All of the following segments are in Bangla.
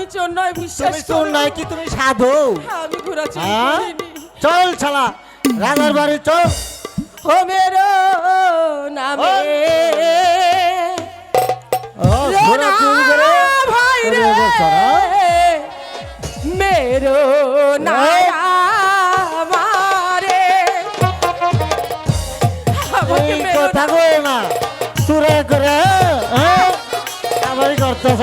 আমি চোর নয় বিশ্বাস তুমি চোর। নয় কি তুমি সাধু? আমি ঘোড়া চুরি হ্যাঁ? চল ছালা রাজার বাড়ি চল। ও মেরো নামে। ও, ঘোড়া চুরি করে ভাই রে। মেরো নায়া কথা না। করে হ্যাঁ? আমারই করতেছ।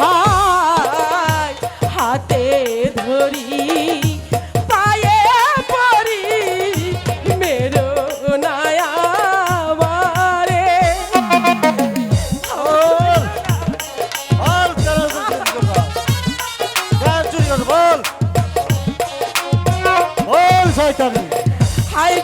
হায়, হাতে ধরি পায়ে পড়ি মেরো বল। বল শয়তানি। হাই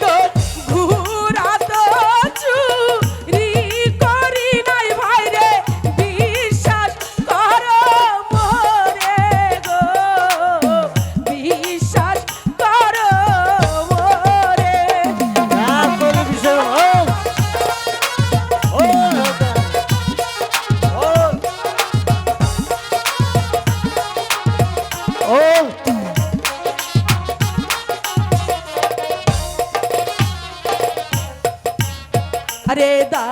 আরে দা